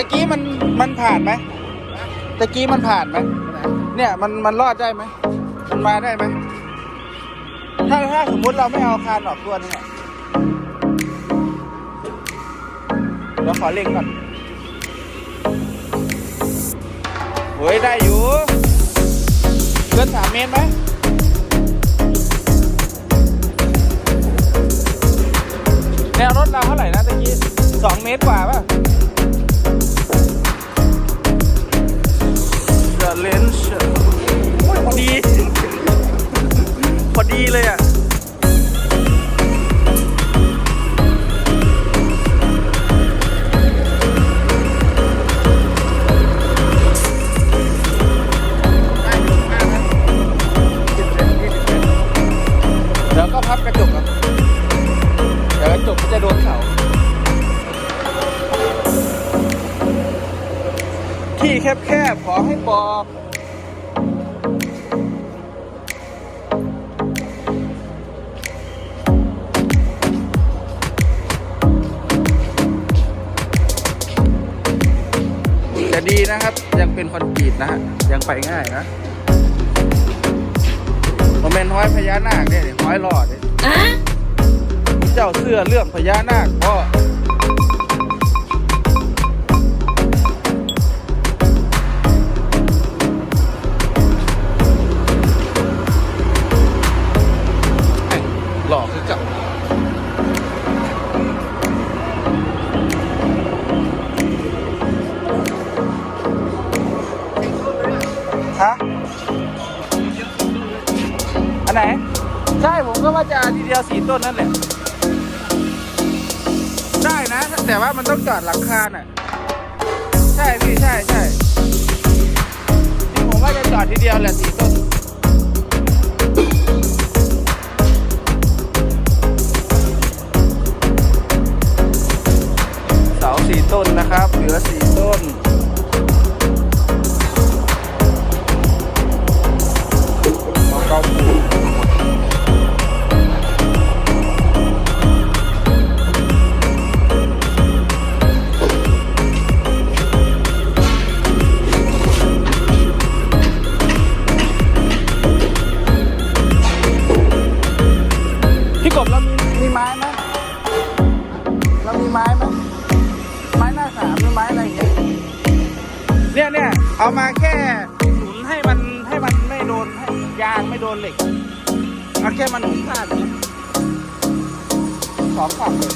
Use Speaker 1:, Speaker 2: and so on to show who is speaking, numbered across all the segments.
Speaker 1: ะกี้มันมันผ่านไหมตะกี้มันผ่านไหมเนี่ยมันมันรอดได้ไหมมันมาได้ไหมถ้าถ้าสมมุติเราไม่เอาคานออกตัวนึงอะเดี๋ยวขอเล็งก่อนโอ้ยได้อยู่เกินสามเมตรไหมแนวรถเราเท่าไหร่นะตะกี้สองเมตรกว่าป่ะ จกก็จะโดนเสาที่แคบๆ ขอให้บอก แต่ดีนะครับยังเป็นคอนกรีตนะฮะ ยังไปง่ายนะโมเมนต์ห้อยพญานาคเนี่ยห้อยหลอดเนี่ย เจ้าเสื้อเรื่องพญานาคพ่อหล่อคือเก่าฮะอันไหน ใช่ผมก็ว่าจะทีเดียวสีต้นนั่นแหละ ได้นะ แต่ว่ามันต้องจอดหลังคาน่ะ ใช่พี่ใช่ใช่นี่ผมว่าจะจอดทีเดียวแหละสีต้น ไม้ไหมไม้หน้าสามหรือไม้อะไรอย่างเงี้ยเนี่ยเนี่ยเอามาแค่หนุนให้มันให้มันไม่โดนให้ยางไม่โดนเหล็กเอาแค่มันหนุนพลาดเนี่ยสองฝั่งเลย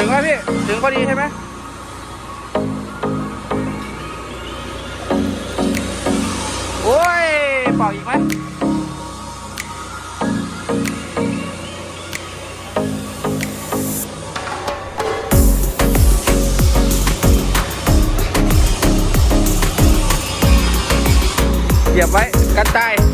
Speaker 1: ถึงไหมพี่ ถึงพอดีใช่ไหมโอ้ยเป่าอีกไหมเหยียบไว้กันตาย